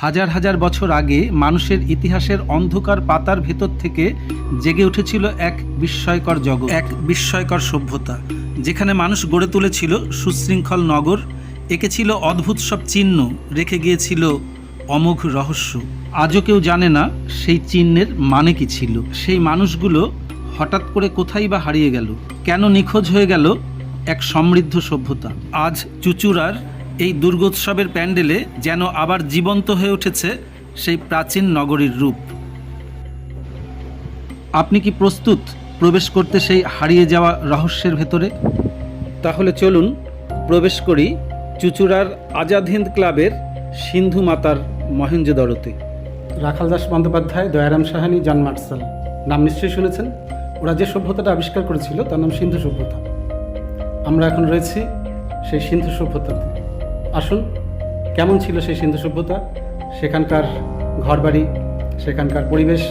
হাজার হাজার বছর আগে মানুষের ইতিহাসের অন্ধকার পাতার ভেতর থেকে জেগে উঠেছিল এক বিস্ময়কর জগৎ। এক বিস্ময়কর সভ্যতা যেখানে মানুষ গড়ে তুলেছিল সুশৃঙ্খল নগর এঁকেছিল অদ্ভুত সব চিহ্ন রেখে গিয়েছিল অমোঘ রহস্য। আজও কেউ জানে না সেই চিহ্নের মানে কি ছিল। সেই মানুষগুলো হঠাৎ করে কোথায় বা হারিয়ে গেল? কেন নিখোঁজ হয়ে গেল এক সমৃদ্ধ সভ্যতা? আজ চুচুড়ার এই দুর্গোৎসবের প্যান্ডেলে যেন আবার জীবন্ত হয়ে উঠেছে সেই প্রাচীন নগরীর রূপ। আপনি কি প্রস্তুত প্রবেশ করতে সেই হারিয়ে যাওয়া রহস্যের ভেতরে? তাহলে চলুন প্রবেশ করি চুচুড়ার আজাদ হিন্দ ক্লাবের সিন্ধু মাতার মহেঞ্জোদড়তে। Rakhaldas Bandyopadhyay, Dayaram Sahni, John Marshall. নাম নিশ্চয়ই শুনেছেন? ওরা যে সভ্যতাটা আবিষ্কার করেছিল তার নাম সিন্ধু সভ্যতা। আমরা এখন রয়েছি সেই সিন্ধু সভ্যতাতে। আসুন কেমন ছিল সেই সিন্ধু সভ্যতা? সেখানকার ঘরবাড়ি, সেখানকার পরিবেশ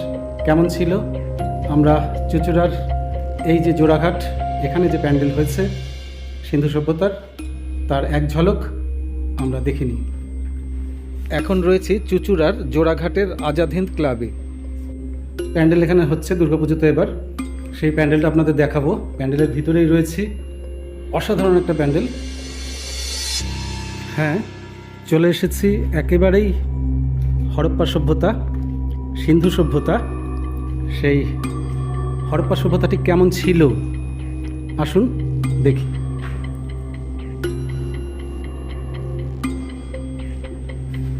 কেমন ছিল? আমরা চুচুড়ার এই যে জোড়াঘাট, এখানে যে প্যান্ডেল হয়েছে সিন্ধু সভ্যতার, তার এক ঝলক আমরা দেখিনি। এখন রয়েছে চুচুড়ার জোড়াঘাটের আজাদ হিন্দ ক্লাবে। প্যান্ডেল এখানে হচ্ছে দুর্গাপুজোতে এবার। সেই প্যান্ডেলটা আপনাদের দেখাবো। প্যান্ডেলের ভিতরেই রয়েছি। অসাধারণ একটা প্যান্ডেল। হ্যাঁ চলে এসেছি একেবারেই হরপ্পা সভ্যতা, সিন্ধু সভ্যতা। সেই হরপ্পা সভ্যতাটি কেমন ছিল? আসুন দেখি।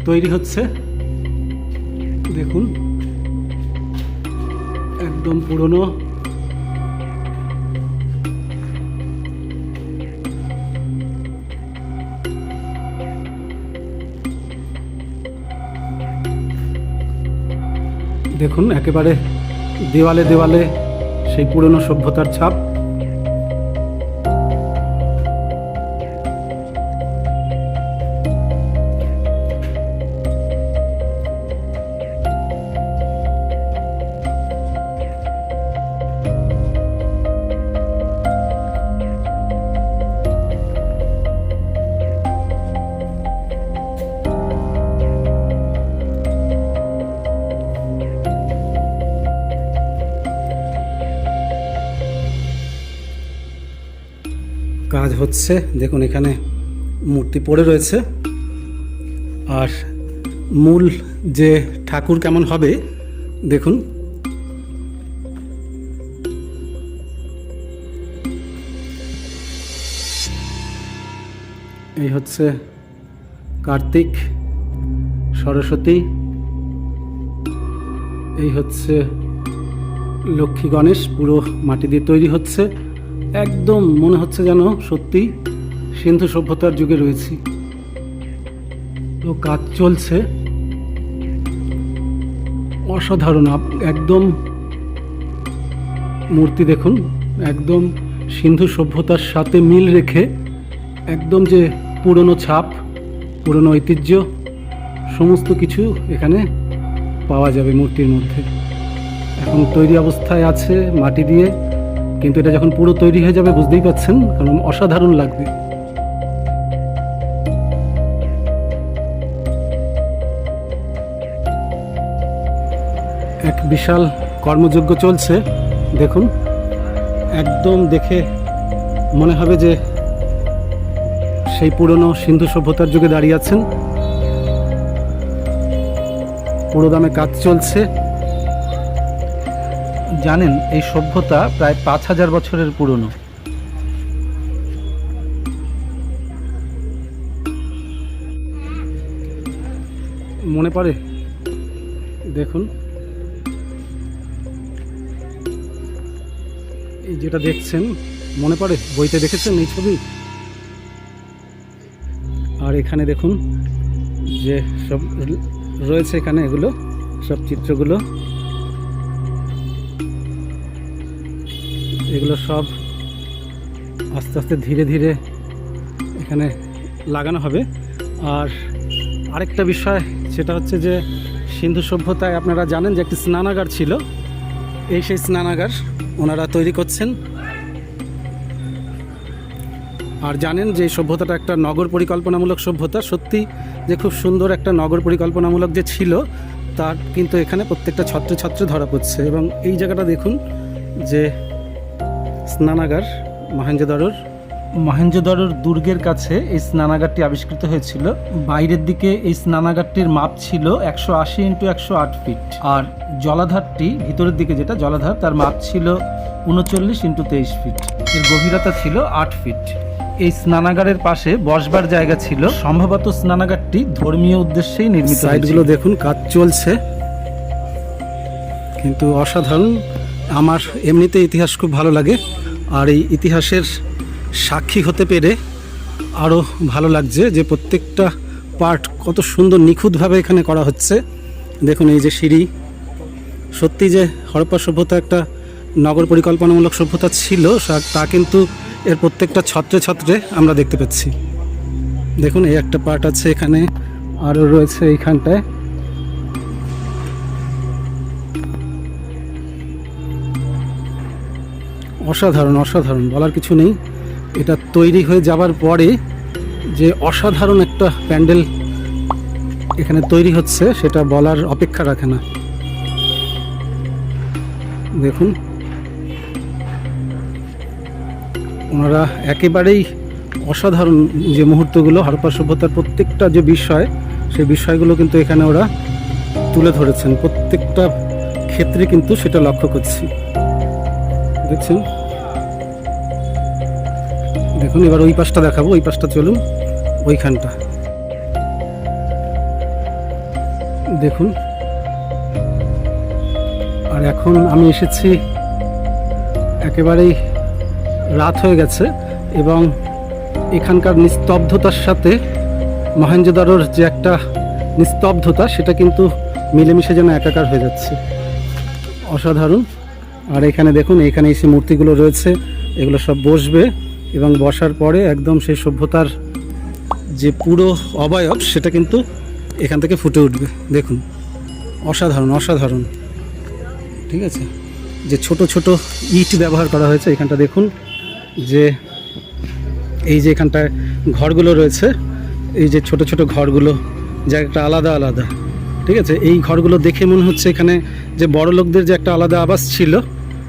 তৈরি হচ্ছে। দেখুন, একদম পুরনো দেখুন একেবারে দেওয়ালে দেওয়ালে সেই পুরনো সভ্যতার ছাপ। কাজ হচ্ছে। দেখুন, এখানে মূর্তি পড়ে রয়েছে। আর মূল যে ঠাকুর কেমন হবে, দেখুন। এই হচ্ছে কার্তিক সরস্বতী। এই হচ্ছে লক্ষ্মী গণেশ, পুরো মাটি দিয়ে তৈরি হচ্ছে। একদম মনে হচ্ছে যেন সত্যি সিন্ধু সভ্যতার যুগে রয়েছি। তো কাজ চলছে। অসাধারণ একদম মূর্তি দেখুন, একদম সিন্ধু সভ্যতার সাথে মিল রেখে একদম যে পুরনো ছাপ, পুরনো ঐতিহ্য, সমস্ত কিছু এখানে পাওয়া যাবে মূর্তির মধ্যে। এখন তৈরি অবস্থায় আছে মাটি দিয়ে। কিন্তু এটা যখন পুরো তৈরি হয়ে যাবে, বুঝতেই পাচ্ছেন, কারণ অসাধারণ লাগবে। এক বিশাল কর্মযজ্ঞ চলছে, দেখুন। একদম দেখে মনে হবে যে সেই পুরনো সিন্ধু সভ্যতার যুগে দাঁড়িয়ে আছেন। পুরো দামে কাজ চলছে। জানেন, এই সভ্যতা প্রায় পাঁচ হাজার বছরের পুরনো। মনে পড়ে? দেখুন। এই যেটা দেখছেন, মনে পড়ে? বইতে দেখেছেন এই ছবি? আর এখানে দেখুন, যে সব রয়েছে এখানে এগুলো, সব চিত্রগুলো। এগুলো সব আস্তে আস্তে ধীরে ধীরে এখানে লাগানো হবে। আর আরেকটা বিষয়, সেটা হচ্ছে যে সিন্ধু সভ্যতায় আপনারা জানেন যে একটি স্নানাগার ছিল। এই সেই স্নানাগার ওনারা তৈরি করছেন। আর জানেন যে সভ্যতাটা একটা নগর পরিকল্পনামূলক সভ্যতা। সত্যি যে খুব সুন্দর একটা নগর পরিকল্পনামূলক যে ছিল, তার কিন্তু এখানে প্রত্যেকটা ছত্রে ছত্রে ধরা পড়ছে। এবং এই জায়গাটা দেখুন যে স্নানাগার মহেঞ্জোদারোর মহেঞ্জোদড়োর দুর্গের কাছে এই স্নানাগারটি আবিষ্কৃত হয়েছিল। বাইরের দিকে এই স্নানাগারটির মাপ ছিল একশো আশি ইন্টু একশো আট ফিট। আর জলাধারটি ভিতরের দিকে যেটা জলাধার তার মাপ ছিল উনচল্লিশ ইন্টু তেইশ ফিট। এর গভীরতা ছিল আট ফিট। এই স্নানাগারের পাশে বসবার জায়গা ছিল। সম্ভবত স্নানাগারটি ধর্মীয় উদ্দেশ্যেই নির্মিত সাইডগুলো দেখুন কাজ চলছে। কিন্তু অসাধারণ আমার এমনিতে ইতিহাস খুব ভালো লাগে, আর এই ইতিহাসের সাক্ষী হতে পেরে আরও ভালো লাগছে যে প্রত্যেকটা পার্ট কত সুন্দর নিখুঁতভাবে এখানে করা হচ্ছে। দেখুন এই যে সিঁড়ি, সত্যি যে হরপ্পা সভ্যতা একটা নগর পরিকল্পনামূলক সভ্যতা ছিল তা কিন্তু এর প্রত্যেকটা ছত্রে ছত্রে আমরা দেখতে পাচ্ছি দেখুন এই একটা পার্ট আছে এখানে আরও রয়েছে এইখানটায়। অসাধারণ অসাধারণ বলার কিছু নেই। এটা তৈরি হয়ে যাবার পরে যে অসাধারণ একটা প্যান্ডেল এখানে তৈরি হচ্ছে, সেটা বলার অপেক্ষা রাখে না। দেখুন। ওনারা একেবারেই অসাধারণ যে মুহূর্তগুলো, হরপ্পা সভ্যতার প্রত্যেকটা যে বিষয়, সেই বিষয়গুলো কিন্তু এখানে ওরা তুলে ধরেছেন। প্রত্যেকটা ক্ষেত্রে কিন্তু সেটা লক্ষ্য করছি। দেখছেন? দেখুন এবার ওই পাশটা দেখাবো, ওই পাশটা চলুন, ওইখানটা। দেখুন। আর এখন আমি এসেছি, একেবারেই রাত হয়ে গেছে এবং এখানকার নিস্তব্ধতার সাথে মহেঞ্জোদারোর যে একটা নিস্তব্ধতা, সেটা কিন্তু মিলেমিশে যেন একাকার হয়ে যাচ্ছে। অসাধারণ। আর এখানে দেখুন, এখানে এই যে মূর্তিগুলো রয়েছে, এগুলো সব বসবে। এবং বসার পরে একদম সেই সভ্যতার যে পুরো অবয়ব, সেটা কিন্তু এখান থেকে ফুটে উঠবে। দেখুন, অসাধারণ অসাধারণ। ঠিক আছে? যে ছোট ছোট ইট ব্যবহার করা হয়েছে, এখানটা দেখুন, যে এই যে এখানটায় ঘরগুলো রয়েছে, এই যে ছোট ছোট ঘরগুলো যা একটা আলাদা আলাদা। ঠিক আছে? এই ঘরগুলো দেখে মনে হচ্ছে এখানে যে বড় লোকদের যে একটা আলাদা আবাস ছিল,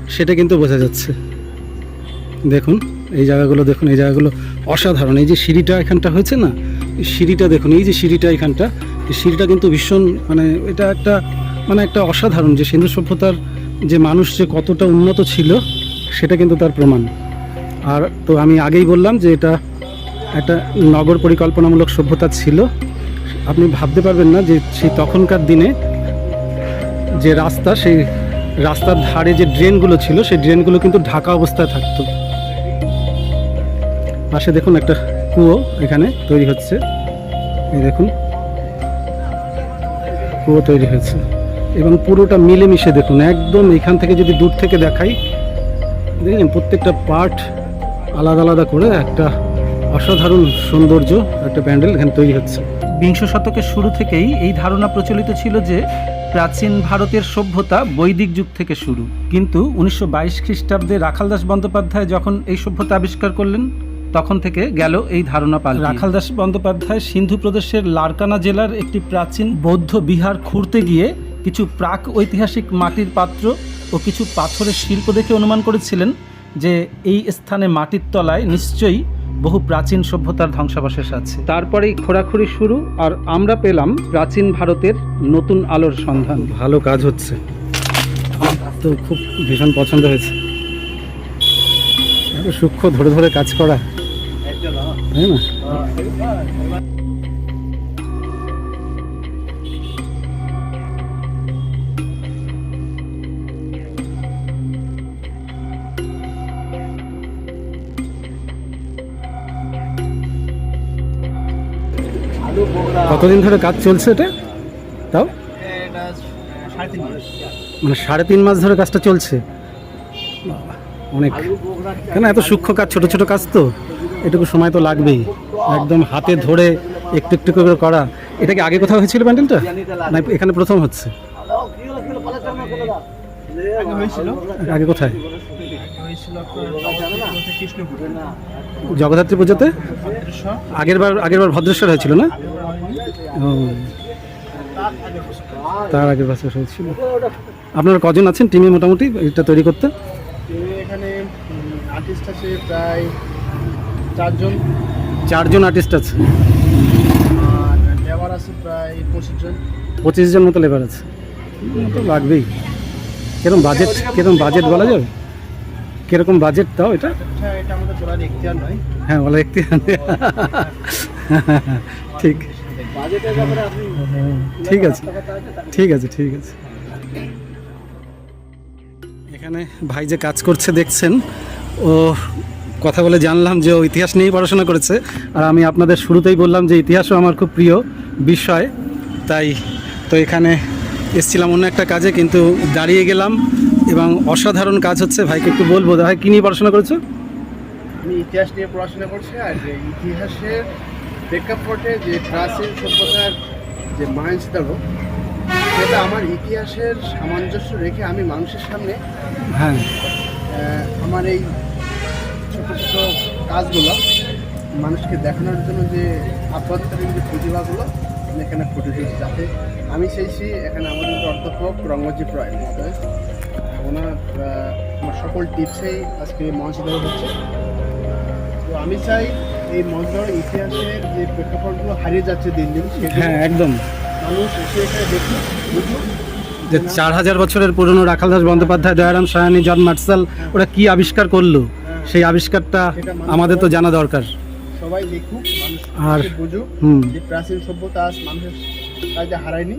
সেটা কিন্তু বোঝা যাচ্ছে। দেখুন এই জায়গাগুলো দেখুন, এই জায়গাগুলো অসাধারণ। এই যে সিঁড়িটা এখানটা হয়েছে না সিঁড়িটা দেখুন, এই যে সিঁড়িটা এখানটা সিঁড়িটা কিন্তু ভীষণ মানে এটা একটা মানে একটা অসাধারণ যে সিন্ধু সভ্যতার যে মানুষ যে কতটা উন্নত ছিল, সেটা কিন্তু তার প্রমাণ। আর তো আমি আগেই বললাম যে এটা একটা নগর পরিকল্পনামূলক সভ্যতা ছিল। আপনি ভাবতে পারবেন না যে সেই তখনকার দিনে যে রাস্তা, সেই রাস্তার ধারে যে ড্রেনগুলো ছিল, সেই ড্রেনগুলো কিন্তু ঢাকা অবস্থায় থাকতো। পাশে দেখুন একটা কুয়ো এখানে তৈরি হচ্ছে। এই দেখুন, কুয়ো তৈরি হয়েছে। এবং পুরোটা মিলেমিশে দেখুন, একদম এখান থেকে যদি দূর থেকে দেখাই দেখেন প্রত্যেকটা পার্ট আলাদা আলাদা করে একটা অসাধারণ সৌন্দর্য, একটা প্যান্ডেল এখানে তৈরি হচ্ছে। বিংশ শতকের শুরু থেকেই এই ধারণা প্রচলিত ছিল যে প্রাচীন ভারতের সভ্যতা বৈদিক যুগ থেকে শুরু। কিন্তু উনিশশো বাইশ খ্রিস্টাব্দে রাখালদাস বন্দ্যোপাধ্যায় যখন এই সভ্যতা আবিষ্কার করলেন তখন থেকে গেল এই ধারণা পাল রাখালদাস বন্দ্যোপাধ্যায় সিন্ধু প্রদেশের লারকানা জেলার একটি প্রাচীন বৌদ্ধ বিহার খুঁড়তে গিয়ে কিছু প্রাক ঐতিহাসিক মাটির পাত্র ও কিছু পাথরের শিল্প দেখে অনুমান করেছিলেন যে এই স্থানে মাটির তলায় নিশ্চয়ই বহু প্রাচীন সভ্যতার ধ্বংসাবশেষ আছে। তারপরেই খোঁড়াখুড়ি শুরু আর আমরা পেলাম প্রাচীন ভারতের নতুন আলোর সন্ধান। ভালো কাজ হচ্ছে। তো খুব ভীষণ পছন্দ হয়েছে। সূক্ষ্ম ধরে ধরে কাজ করা। তাই না? কতদিন ধরে কাজ চলছে এটা? তাও? মানে সাড়ে তিন মাস ধরে কাজটা চলছে? অনেক। কেন এত সূক্ষ্ম কাজ, ছোট ছোট কাজ তো? এটুকু সময় তো লাগবেই। একদম হাতে ধরে একটু একটু করে করা। এটা কি আগে কোথাও হয়েছিল প্যান্ডেলটা? না, এখানে প্রথম হচ্ছে? আগে কোথায়? জগদ্ধাত্রী পুজোতে? আগের বার আগের বার ভদ্রেশ্বর হয়েছিল না? তার আগের বছর হয়েছিল। আপনারা কজন আছেন? টিমে মোটামুটি এটা তৈরি করতে? এখানে আর্টিস্ট আছে প্রায় চারজন। চারজন আর্টিস্ট আছে। আর লেবার আছে প্রায় পঁচিশ জন। পঁচিশ জন মতো লেবার আছে। তো লাগবেই। কীরকম বাজেট কীরকম বাজেট বলা যাবে? কীরকম বাজেট তাও এটা? এটা এটা আমাদের তোলার এখতিয়ার নয়। হ্যাঁ বলা একটি ঠিক। ঠিক আছে। ঠিক আছে ঠিক আছে। এখানে ভাই যে কাজ করছে দেখছেন, ও কথা বলে জানলাম যে ও ইতিহাস নিয়েই পড়াশোনা করেছে। আর আমি আপনাদের শুরুতেই বললাম যে ইতিহাসও আমার খুব প্রিয় বিষয়। তাই তো এখানে এসছিলাম অন্য একটা কাজে, কিন্তু দাঁড়িয়ে গেলাম এবং অসাধারণ কাজ হচ্ছে। ভাইকে একটু বলব, ভাই, কী নিয়ে পড়াশোনা করেছ? আমি ইতিহাস নিয়ে পড়াশোনা করছি, আর যে ইতিহাসের প্রেক্ষাপটে যে প্রাচীন সভ্যতার যে মাইন্সদারও সেটা আমার ইতিহাসের সামঞ্জস্য রেখে আমি মানুষের সামনে হ্যাঁ। আমার এই ছোট ছোট কাজগুলো মানুষকে দেখানোর জন্য যে আভ্যন্তরীণ যে প্রতিভাগুলো আমি এখানে ফুটে তুলছি যাতে আমি চাইছি এখানে আমাদের যে অধ্যাপক রঙ্গজিৎ রায় মহোদয় ওনার আমার সকল টিপসেই আজকে মঞ্চ দেওয়া হচ্ছে। তো আমি চাই এই মঞ্চ ইতিহাসের যে প্রেক্ষাপটগুলো হারিয়ে যাচ্ছে দিন দিন হ্যাঁ একদম। মানুষ এসে এখানে দেখুক বুঝুক যে চার হাজার বছরের পুরনো রাখালদাস বন্দ্যোপাধ্যায় দয়ারাম সাহানি জন মার্শাল ওরা কি আবিষ্কার করল? সেই আবিষ্কারটা আমাদের তো জানা দরকার। সবাই আর- বুঝুক যে প্রাচীন সভ্যতা আজ মানুষের কাজে হারায়নি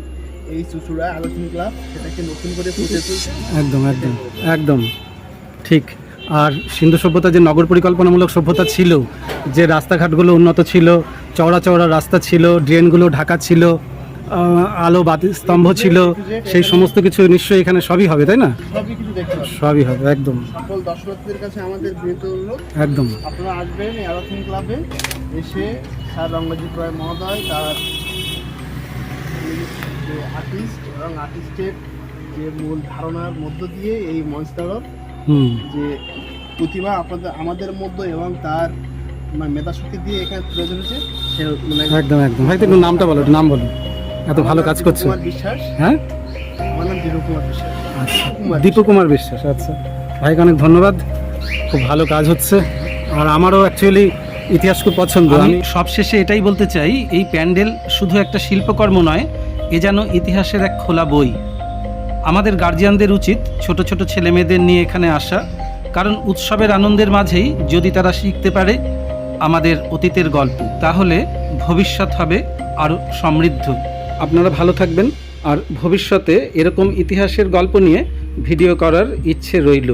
এই চুচুড়ায় আলোচনা ক্লাব সেটাকে নতুন করে ফুটে তুলছে। একদম একদম একদম ঠিক। আর সিন্ধু সভ্যতা যে নগর পরিকল্পনামূলক সভ্যতা ছিল যে রাস্তাঘাটগুলো উন্নত ছিল চওড়া চওড়া রাস্তা ছিল ড্রেনগুলো ঢাকা ছিল আলো বাতি স্তম্ভ ছিল সেই সমস্ত কিছু নিশ্চয়ই এখানে সবই হবে তাই না? সবই হবে একদম। দর্শকদের কাছে আমাদের একদম। আপনারা আসবেন আলোচনা ক্লাবে এসে স্যার রঙ্গজিৎ রায় মহোদয় তার যে আর্টিস্ট এবং আর্টিস্টের যে মূল ধারণার মধ্য দিয়ে এই যে প্রতিভা আপনাদের আমাদের মধ্যে এবং তার মানে মেধাশক্তি দিয়ে এখানে তুলে ধরেছে সে মানে একদম একদম। ভাই নামটা বলো নাম বলো। এত ভালো কাজ করছ। হ্যাঁ? দীপক কুমার বিশ্বাস। আচ্ছা। কুমার দীপু কুমার বিশ্বাস আচ্ছা। ভাইকে অনেক ধন্যবাদ। খুব ভালো কাজ হচ্ছে। আর আমারও অ্যাকচুয়ালি ইতিহাস খুব পছন্দ। আমি আমি সবশেষে এটাই বলতে চাই এই প্যান্ডেল শুধু একটা শিল্পকর্ম নয় এ যেন ইতিহাসের এক খোলা বই। আমাদের গার্জিয়ানদের উচিত ছোট ছোট ছেলে মেয়েদের নিয়ে এখানে আসা কারণ উৎসবের আনন্দের মাঝেই যদি তারা শিখতে পারে আমাদের অতীতের গল্প তাহলে ভবিষ্যৎ হবে আরও সমৃদ্ধ। আপনারা ভালো থাকবেন আর ভবিষ্যতে এরকম ইতিহাসের গল্প নিয়ে ভিডিও করার ইচ্ছে রইল।